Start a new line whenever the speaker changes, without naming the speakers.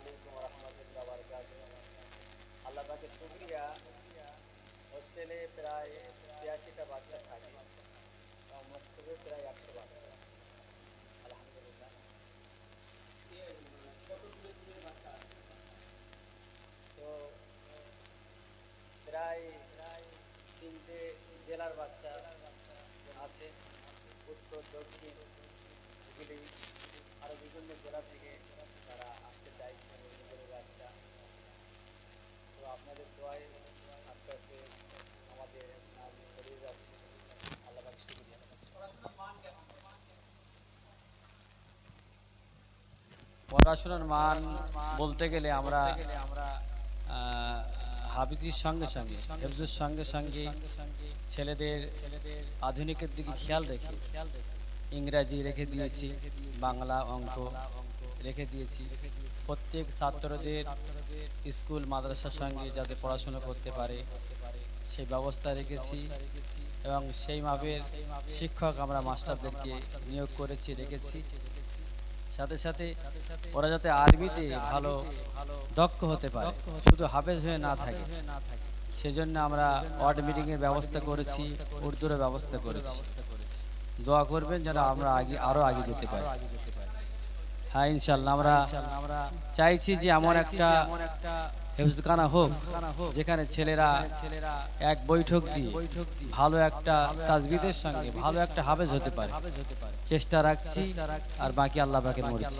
আলাইকুম রহমতুল্লাহ বরকাত আল্লাহ পাকে শুক্রিয়া। হোস্টেলে প্রায় ছিয়াশিটা বাচ্চা থাকে। এবং মক্তবে প্রায় একশো বাচ্চা। আলহামদুলিল্লাহ। তো প্রায় তিনটে জেলার বাচ্চা আছে। উত্তর, দক্ষিণ, হুগলি, আরও জেলা থেকে তারা আসতে চাইছে নিজেদের বাচ্চা তো আস্তে আস্তে আমাদের ছড়িয়ে যাচ্ছে। আল্লাহ
পড়াশোনার মান বলতে গেলে আমরা হাবিজির সঙ্গে সঙ্গে, হেফজুর সঙ্গে সঙ্গে ছেলেদের আধুনিকের দিকে খেয়াল রেখে ইংরাজি রেখে দিয়েছি, বাংলা অঙ্ক রেখে দিয়েছি। প্রত্যেক ছাত্রদের স্কুল, মাদ্রাসার সঙ্গে যাতে পড়াশোনা করতে পারে, সেই ব্যবস্থা রেখেছি এবং সেই মাপের শিক্ষক আমরা মাস্টারদেরকে নিয়োগ করেছি, রেখেছি। সাথে সাথে ওরা যাতে আরবিতে ভালো দক্ষ হতে পারে, শুধু হাফেজ হয়ে না থাকে, সেজন্য আমরা ওয়ার্ড মিটিংয়ের ব্যবস্থা করেছি, উর্দুরও ব্যবস্থা করেছি। দোয়া করবেন যেন আমরা আগে, আরও আগে যেতে পারি। হ্যাঁ ইনশাল্লাহ আমরা চাইছি যে এমন একটা হেফজখানা হোক যেখানে ছেলেরা এক বৈঠক দিয়ে ভালো একটা তাজবিদের সঙ্গে ভালো একটা হাফেজ হতে পারে। চেষ্টা রাখছি আর বাকি আল্লাহ পাকের মর্জি